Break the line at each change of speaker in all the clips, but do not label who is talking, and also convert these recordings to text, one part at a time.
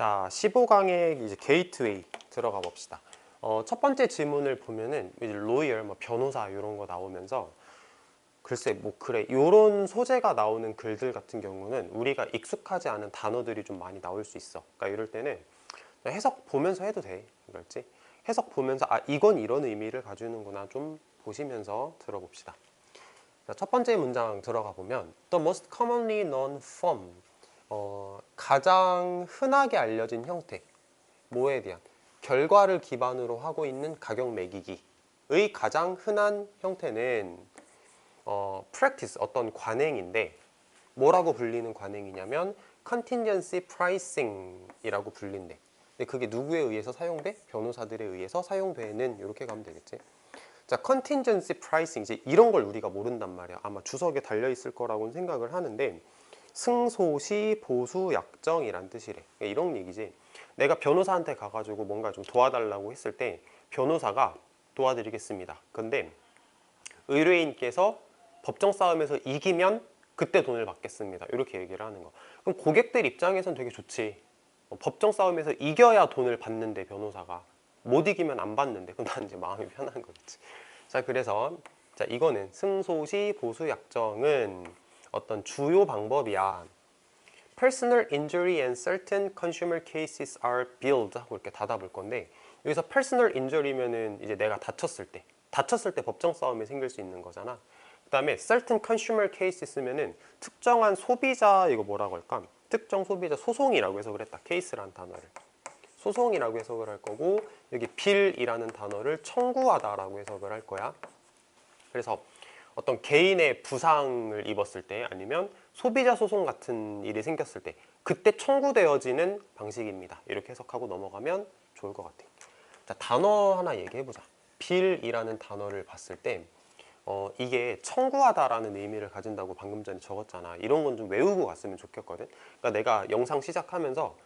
자, 15강의 이제 게이트웨이 들어가 봅시다. 어, 첫 번째 지문을 보면은 이제 로이얼, 뭐 변호사 이런 거 나오면서 글쎄 뭐 그래 이런 소재가 나오는 글들 같은 경우는 우리가 익숙하지 않은 단어들이 좀 많이 나올 수 있어. 그러니까 이럴 때는 해석 보면서 해도 돼. 그렇지? 해석 보면서 아 이건 이런 의미를 가지는구나 좀 보시면서 들어봅시다. 자, 첫 번째 문장 들어가 보면 The most commonly known form 어, 가장 흔하게 알려진 형태 뭐에 대한 결과를 기반으로 하고 있는 가격 매기기의 가장 흔한 형태는 어, practice 어떤 관행인데 뭐라고 불리는 관행이냐면 contingency pricing이라고 불린대. 근데 그게 누구에 의해서 사용돼? 변호사들에 의해서 사용되는 이렇게 가면 되겠지. 자, contingency pricing 이제 이런 걸 우리가 모른단 말이야. 아마 주석에 달려 있을 거라고는 생각을 하는데 승소시 보수 약정이란 뜻이래. 그러니까 이런 얘기지. 내가 변호사한테 가가지고 뭔가 좀 도와달라고 했을 때 변호사가 도와드리겠습니다. 근데 의뢰인께서 법정 싸움에서 이기면 그때 돈을 받겠습니다. 이렇게 얘기를 하는 거. 그럼 고객들 입장에선 되게 좋지. 어, 법정 싸움에서 이겨야 돈을 받는데 변호사가 못 이기면 안 받는데 그럼 난 이제 마음이 편한 거겠지. 자 그래서 자 이거는 승소시 보수 약정은 어떤 주요 방법이야. Personal injury and certain consumer cases are billed 하고 이렇게 닫아볼 건데 여기서 personal injury면은 이제 내가 다쳤을 때 다쳤을 때 법정 싸움이 생길 수 있는 거잖아. 그 다음에 certain consumer cases면은 특정한 소비자 이거 뭐라고 할까? 특정 소비자 소송이라고 해석을 했다. 케이스라는 단어를. 소송이라고 해석을 할 거고 여기 빌이라는 단어를 청구하다 라고 해석을 할 거야. 그래서 어떤 개인의 부상을 입었을 때 아니면 소비자 소송 같은 일이 생겼을 때 그때 청구되어지는 방식입니다. 이렇게 해석하고 넘어가면 좋을 것 같아요. 자, 단어 하나 얘기해 보자. 빌이라는 단어를 봤을 때 어, 이게 청구하다라는 의미를 가진다고 방금 전에 적었잖아. 이런 건 좀 외우고 갔으면 좋겠거든. 그러니까 내가 영상 시작하면서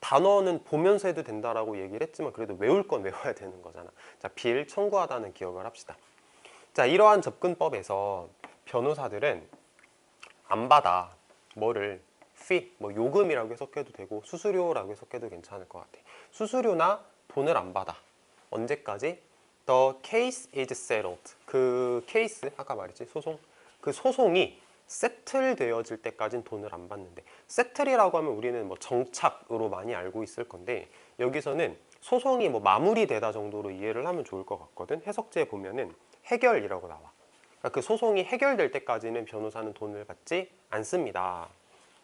단어는 보면서 해도 된다라고 얘기를 했지만 그래도 외울 건 외워야 되는 거잖아. 자, 빌 청구하다는 기억을 합시다. 자, 이러한 접근법에서 변호사들은 안 받아 뭐를 fee, 뭐 요금이라고 해석해도 되고 수수료라고 해석해도 괜찮을 것 같아. 수수료나 돈을 안 받아. 언제까지? The case is settled. 그 케이스 아까 말했지 소송. 그 소송이 세틀 되어질 때까지는 돈을 안 받는데 세틀이라고 하면 우리는 뭐 정착으로 많이 알고 있을 건데 여기서는 소송이 뭐 마무리되다 정도로 이해를 하면 좋을 것 같거든. 해석지에 보면은 해결이라고 나와. 그러니까 그 소송이 해결될 때까지는 변호사는 돈을 받지 않습니다.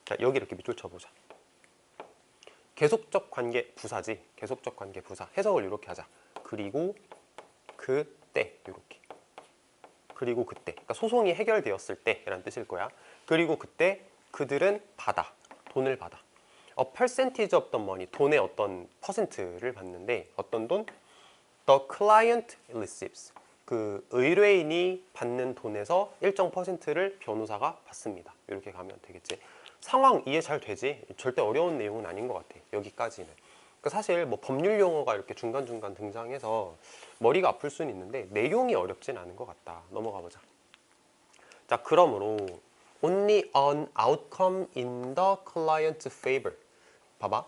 자, 여기 이렇게 밑줄 쳐보자. 계속적 관계 부사지. 계속적 관계 부사. 해석을 이렇게 하자. 그리고 그때 이렇게. 그리고 그때. 그러니까 소송이 해결되었을 때 라는 뜻일 거야. 그리고 그때 그들은 받아. 돈을 받아. A percentage of the money. 돈의 어떤 퍼센트를 받는데 어떤 돈? The client receives. 그 의뢰인이 받는 돈에서 일정 퍼센트를 변호사가 받습니다. 이렇게 가면 되겠지. 상황 이해 잘 되지? 절대 어려운 내용은 아닌 것 같아. 여기까지는. 그러니까 사실 뭐 법률 용어가 이렇게 중간중간 등장해서 머리가 아플 수는 있는데 내용이 어렵진 않은 것 같다. 넘어가 보자. 자, 그러므로 only an outcome in the client's favor. 봐봐.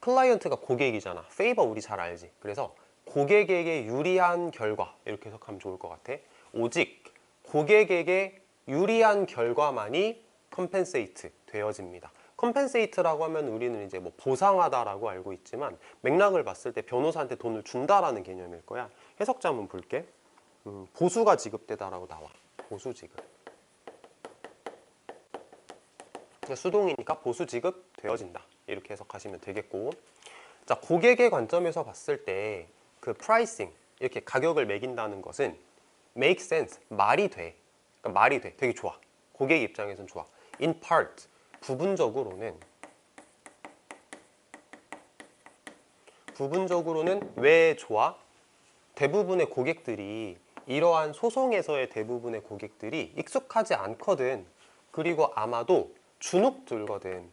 클라이언트가 고객이잖아. favor 우리 잘 알지. 그래서 고객에게 유리한 결과 이렇게 해석하면 좋을 것 같아. 오직 고객에게 유리한 결과만이 컴펜세이트 되어집니다. 컴펜세이트라고 하면 우리는 이제 뭐 보상하다라고 알고 있지만 맥락을 봤을 때 변호사한테 돈을 준다라는 개념일 거야. 해석자 한번 볼게. 음, 보수가 지급되다라고 나와. 보수 지급. 그러니까 수동이니까 보수 지급 되어진다. 이렇게 해석하시면 되겠고. 자, 고객의 관점에서 봤을 때 그 프라이싱 이렇게 가격을 매긴다는 것은 make sense 말이 돼. 그러니까 말이 돼. 되게 좋아. 고객 입장에선 좋아. in part 부분적으로는 부분적으로는 왜 좋아? 대부분의 고객들이 이러한 소송에서의 대부분의 고객들이 익숙하지 않거든. 그리고 아마도 주눅 들거든.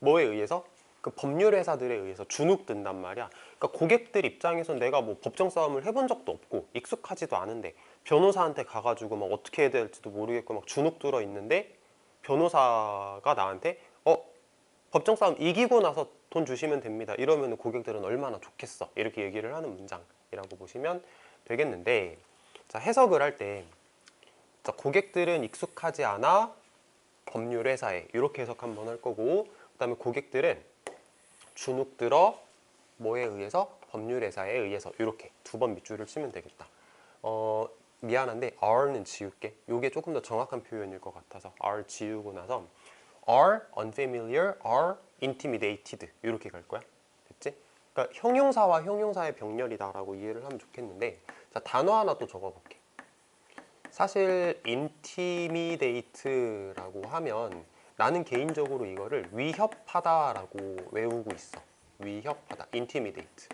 뭐에 의해서? 그 법률 회사들에 의해서 주눅 든단 말이야. 그러니까 고객들 입장에서 내가 뭐 법정 싸움을 해본 적도 없고 익숙하지도 않은데 변호사한테 가가지고 막 어떻게 해야 될지도 모르겠고 막 주눅 들어 있는데 변호사가 나한테 어 법정 싸움 이기고 나서 돈 주시면 됩니다. 이러면 고객들은 얼마나 좋겠어. 이렇게 얘기를 하는 문장이라고 보시면 되겠는데 자, 해석을 할 때 고객들은 익숙하지 않아 법률 회사에 이렇게 해석 한번 할 거고 그 다음에 고객들은 주눅 들어 뭐에 의해서 법률 회사에 의해서 이렇게 두 번 밑줄을 치면 되겠다. 어, 미안한데 R는 지울게. 이게 조금 더 정확한 표현일 것 같아서 R 지우고 나서 are unfamiliar, are intimidated 이렇게 갈 거야. 됐지? 그러니까 형용사와 형용사의 병렬이다 라고 이해를 하면 좋겠는데 자 단어 하나 또 적어볼게. 사실 intimidate라고 하면 나는 개인적으로 이거를 위협하다 라고 외우고 있어. 위협하다, intimidate.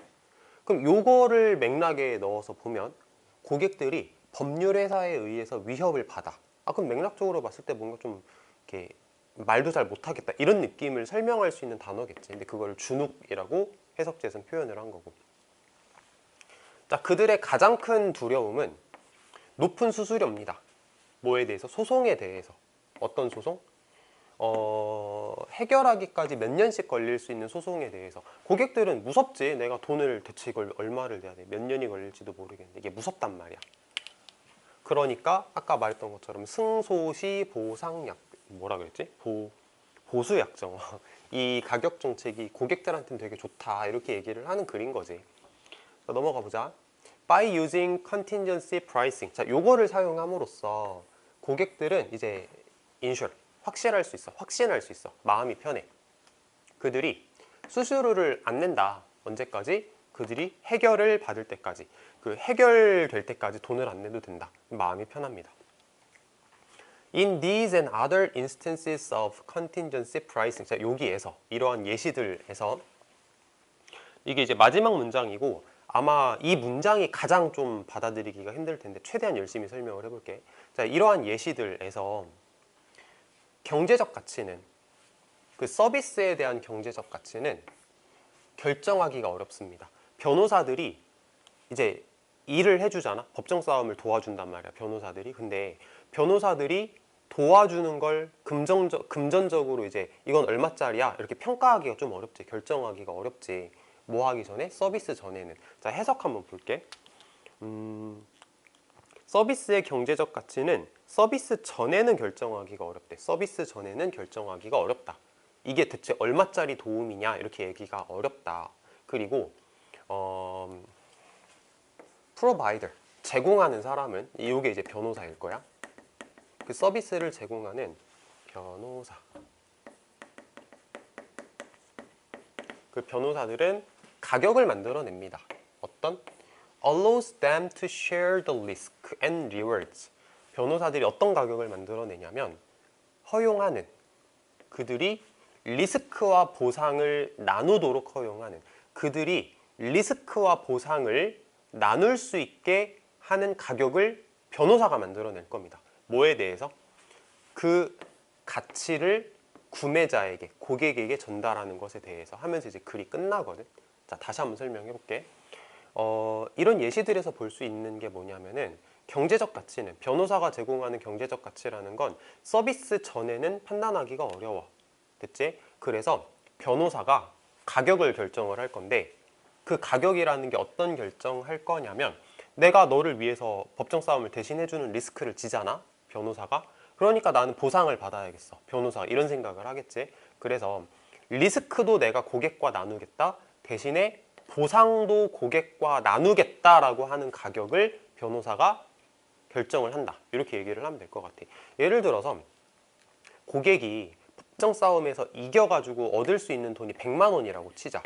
그럼 요거를 맥락에 넣어서 보면 고객들이 법률 회사에 의해서 위협을 받아. 아 그럼 맥락적으로 봤을 때 뭔가 좀 이렇게 말도 잘 못하겠다 이런 느낌을 설명할 수 있는 단어겠지. 근데 그걸 주눅이라고 해석제에서는 표현을 한 거고. 자 그들의 가장 큰 두려움은 높은 수수료입니다. 뭐에 대해서? 소송에 대해서. 어떤 소송? 어, 해결하기까지 몇 년씩 걸릴 수 있는 소송에 대해서. 고객들은 무섭지. 내가 돈을 대체 이걸 얼마를 내야 돼? 몇 년이 걸릴지도 모르겠는데 이게 무섭단 말이야. 그러니까 아까 말했던 것처럼 승소시 보상약 뭐라 그랬지? 보 보수약정. 이 가격 정책이 고객들한테는 되게 좋다. 이렇게 얘기를 하는 글인 거지. 자, 넘어가 보자. By using contingency pricing. 자 요거를 사용함으로써 고객들은 이제 인슈 확실할 수 있어. 확신할 수 있어. 마음이 편해. 그들이 수수료를 안 낸다. 언제까지? 그들이 해결을 받을 때까지. 그 해결될 때까지 돈을 안 내도 된다. 마음이 편합니다. In these and other instances of contingency pricing. 자, 여기에서 이러한 예시들에서 이게 이제 마지막 문장이고 아마 이 문장이 가장 좀 받아들이기가 힘들 텐데 최대한 열심히 설명을 해볼게. 자, 이러한 예시들에서 경제적 가치는 그 서비스에 대한 경제적 가치는 결정하기가 어렵습니다. 변호사들이 이제 일을 해주잖아. 법정 싸움을 도와준단 말이야. 변호사들이. 근데 변호사들이 도와주는 걸 금전적, 금전적으로 이제 이건 얼마짜리야 이렇게 평가하기가 좀 어렵지. 결정하기가 어렵지. 뭐 하기 전에 서비스 전에는 자 해석 한번 볼게. 음, 서비스의 경제적 가치는 서비스 전에는 결정하기가 어렵대. 서비스 전에는 결정하기가 어렵다. 이게 대체 얼마짜리 도움이냐 이렇게 얘기가 어렵다. 그리고 어, 프로바이더 제공하는 사람은 이게 이제 변호사일 거야. 그 서비스를 제공하는 변호사. 그 변호사들은 가격을 만들어냅니다. 어떤? Allows them to share the risk and rewards. 변호사들이 어떤 가격을 만들어내냐면 허용하는 그들이 리스크와 보상을 나누도록 허용하는 그들이 리스크와 보상을 나눌 수 있게 하는 가격을 변호사가 만들어낼 겁니다. 뭐에 대해서? 그 가치를 구매자에게, 고객에게 전달하는 것에 대해서 하면서 이제 글이 끝나거든. 자, 다시 한번 설명해 볼게. 어, 이런 예시들에서 볼 수 있는 게 뭐냐면은 경제적 가치는 변호사가 제공하는 경제적 가치라는 건 서비스 전에는 판단하기가 어려워. 됐지? 그래서 변호사가 가격을 결정을 할 건데 그 가격이라는 게 어떤 결정할 거냐면 내가 너를 위해서 법정 싸움을 대신해주는 리스크를 지잖아 변호사가 그러니까 나는 보상을 받아야겠어 변호사가 이런 생각을 하겠지 그래서 리스크도 내가 고객과 나누겠다 대신에 보상도 고객과 나누겠다라고 하는 가격을 변호사가 결정을 한다. 이렇게 얘기를 하면 될 것 같아. 예를 들어서 고객이 법정 싸움에서 이겨가지고 얻을 수 있는 돈이 100만 원이라고 치자.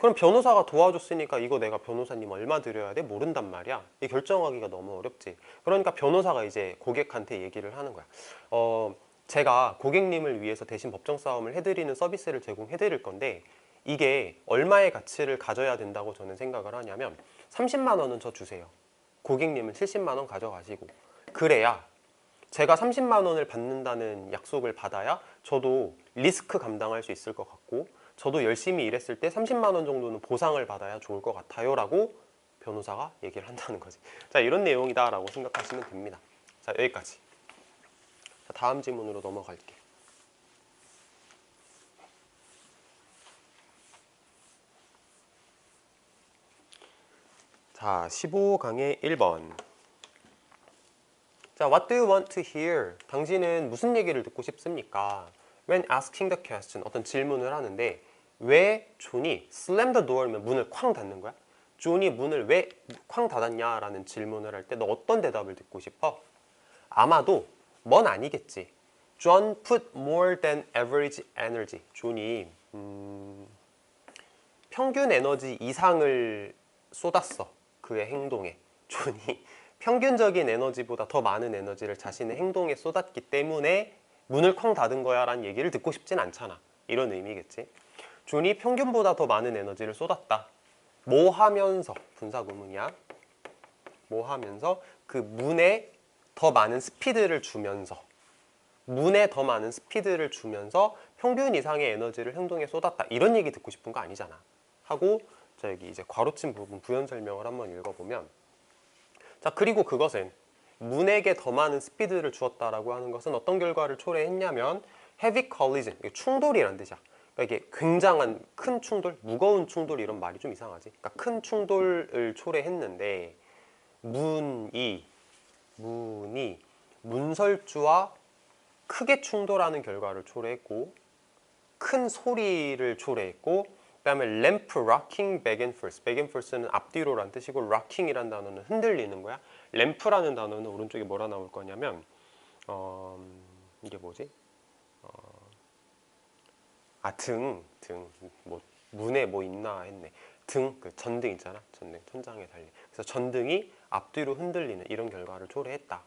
그럼 변호사가 도와줬으니까 이거 내가 변호사님 얼마 드려야 돼? 모른단 말이야. 이 결정하기가 너무 어렵지. 그러니까 변호사가 이제 고객한테 얘기를 하는 거야. 어, 제가 고객님을 위해서 대신 법정 싸움을 해드리는 서비스를 제공해드릴 건데 이게 얼마의 가치를 가져야 된다고 저는 생각을 하냐면 30만 원은 저 주세요. 고객님은 70만 원 가져가시고. 그래야 제가 30만 원을 받는다는 약속을 받아야 저도 리스크 감당할 수 있을 것 같고 저도 열심히 일했을 때 30만 원 정도는 보상을 받아야 좋을 것 같아요 라고 변호사가 얘기를 한다는 거지. 자 이런 내용이다 라고 생각하시면 됩니다. 자 여기까지. 자, 다음 질문으로 넘어갈게 자, 15강의 1번. 자, what do you want to hear? 당신은 무슨 얘기를 듣고 싶습니까? When asking the question, 어떤 질문을 하는데 왜 존이 slam the door면 문을 쾅 닫는 거야? 존이 문을 왜 쾅 닫았냐 라는 질문을 할 때 너 어떤 대답을 듣고 싶어? 아마도 뭔 아니겠지. John put more than average energy. 존이 음, 평균 에너지 이상을 쏟았어. 그의 행동에. 존이 평균적인 에너지보다 더 많은 에너지를 자신의 행동에 쏟았기 때문에 문을 쾅 닫은 거야 라는 얘기를 듣고 싶진 않잖아. 이런 의미겠지. 존이 평균보다 더 많은 에너지를 쏟았다. 뭐 하면서 분사구문이야. 뭐 하면서 그 문에 더 많은 스피드를 주면서 문에 더 많은 스피드를 주면서 평균 이상의 에너지를 행동에 쏟았다. 이런 얘기 듣고 싶은 거 아니잖아. 하고 자 여기 이제 괄호친 부분 부연 설명을 한번 읽어보면 자 그리고 그것은 문에게 더 많은 스피드를 주었다라고 하는 것은 어떤 결과를 초래했냐면 heavy collision 충돌이란 뜻이야. 그러니까 이게 굉장한 큰 충돌, 무거운 충돌 이런 말이 좀 이상하지. 그러니까 큰 충돌을 초래했는데 문이 문이 문설주와 크게 충돌하는 결과를 초래했고 큰 소리를 초래했고 그다음에 램프 rocking back and forth. back and forth는 앞뒤로란 뜻이고 rocking이란 단어는 흔들리는 거야. 램프라는 단어는 오른쪽에 뭐라 나올 거냐면 어, 이게 뭐지? 어, 아 등, 등, 뭐 문에 뭐 있나 했네. 등, 그 전등 있잖아. 전등, 천장에 달린. 그래서 전등이 앞뒤로 흔들리는 이런 결과를 초래했다.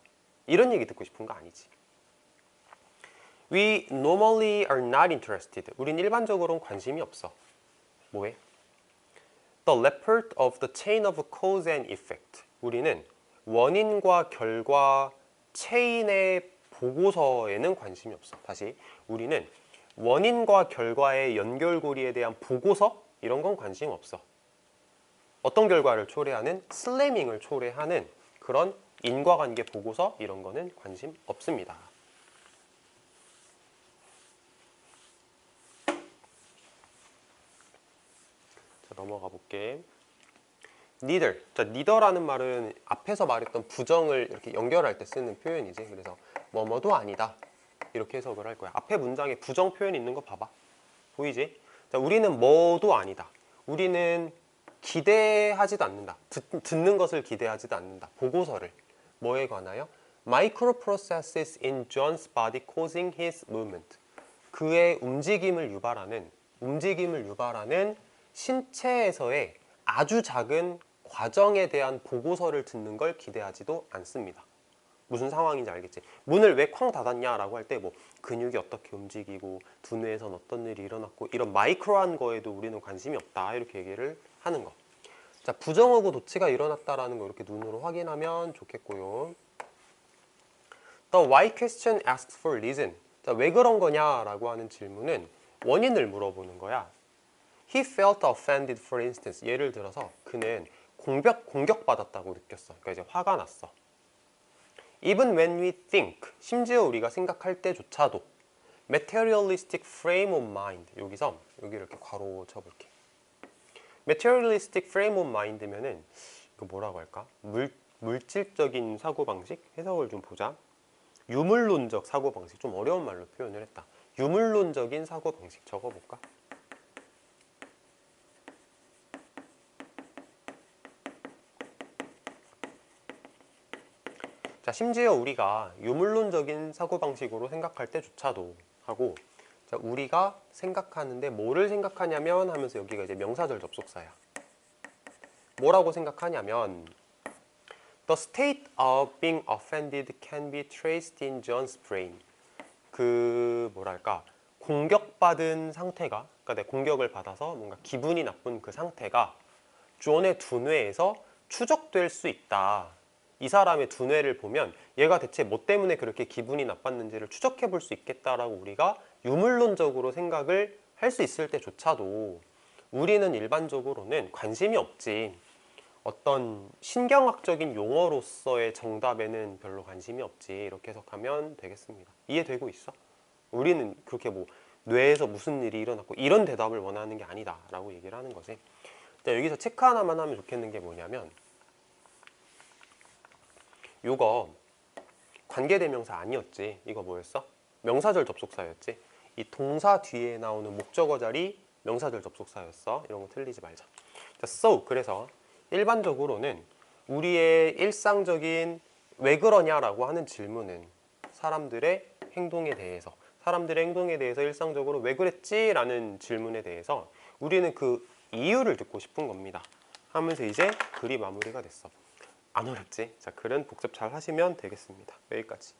이런 얘기 듣고 싶은 거 아니지. We normally are not interested. 우린 일반적으로는 관심이 없어. 뭐해? The report of the chain of cause and effect. 우리는 원인과 결과 체인의 보고서에는 관심이 없어. 다시 우리는 원인과 결과의 연결고리에 대한 보고서 이런 건 관심 없어. 어떤 결과를 초래하는 슬래밍을 초래하는 그런 인과관계 보고서 이런 거는 관심 없습니다. 자, 넘어가 볼게. neither. 자, neither라는 말은 앞에서 말했던 부정을 이렇게 연결할 때 쓰는 표현이지. 그래서 뭐뭐도 아니다. 이렇게 해석을 할 거야. 앞에 문장에 부정 표현 있는 거 봐봐. 보이지? 자, 우리는 뭐도 아니다. 우리는 기대하지도 않는다. 듣, 듣는 것을 기대하지도 않는다. 보고서를. 뭐에 관하여? Microprocesses in John's body causing his movement. 그의 움직임을 유발하는 움직임을 유발하는 신체에서의 아주 작은 과정에 대한 보고서를 듣는 걸 기대하지도 않습니다. 무슨 상황인지 알겠지? 문을 왜 쾅 닫았냐라고 할 때 뭐 근육이 어떻게 움직이고 두뇌에선 어떤 일이 일어났고 이런 마이크로한 거에도 우리는 관심이 없다 이렇게 얘기를 하는 거. 자 부정어구 도치가 일어났다라는 거 이렇게 눈으로 확인하면 좋겠고요. The why question asks for reason. 자, 왜 그런 거냐라고 하는 질문은 원인을 물어보는 거야. He felt offended for instance. 예를 들어서 그는 공격 공격받았다고 느꼈어. 그러니까 이제 화가 났어. Even when we think, 심지어 우리가 생각할 때조차도 materialistic frame of mind. 여기서 여기 이렇게 괄호 쳐볼게. materialistic frame of mind면은 뭐라고 할까? 물 물질적인 사고 방식 해석을 좀 보자. 유물론적 사고 방식 좀 어려운 말로 표현을 했다. 유물론적인 사고 방식 적어볼까? 심지어 우리가 유물론적인 사고방식으로 생각할 때조차도 하고 자, 우리가 생각하는데 뭐를 생각하냐면 하면서 여기가 이제 명사절 접속사야. 뭐라고 생각하냐면 The state of being offended can be traced in John's brain. 그 뭐랄까 공격받은 상태가 그러니까 내 공격을 받아서 뭔가 기분이 나쁜 그 상태가 존의 두뇌에서 추적될 수 있다. 이 사람의 두뇌를 보면 얘가 대체 뭐 때문에 그렇게 기분이 나빴는지를 추적해 볼 수 있겠다라고 우리가 유물론적으로 생각을 할 수 있을 때조차도 우리는 일반적으로는 관심이 없지. 어떤 신경학적인 용어로서의 정답에는 별로 관심이 없지. 이렇게 해석하면 되겠습니다. 이해되고 있어? 우리는 그렇게 뭐 뇌에서 무슨 일이 일어났고 이런 대답을 원하는 게 아니다 라고 얘기를 하는 거지. 자, 여기서 체크 하나만 하면 좋겠는 게 뭐냐면 요거 관계대명사 아니었지. 이거 뭐였어? 명사절 접속사였지. 이 동사 뒤에 나오는 목적어 자리 명사절 접속사였어. 이런 거 틀리지 말자. 자, so 그래서 일반적으로는 우리의 일상적인 왜 그러냐라고 하는 질문은 사람들의 행동에 대해서 사람들의 행동에 대해서 일상적으로 왜 그랬지 라는 질문에 대해서 우리는 그 이유를 듣고 싶은 겁니다. 하면서 이제 글이 마무리가 됐어. 안 어렵지? 자, 글은 복습 잘 하시면 되겠습니다. 여기까지.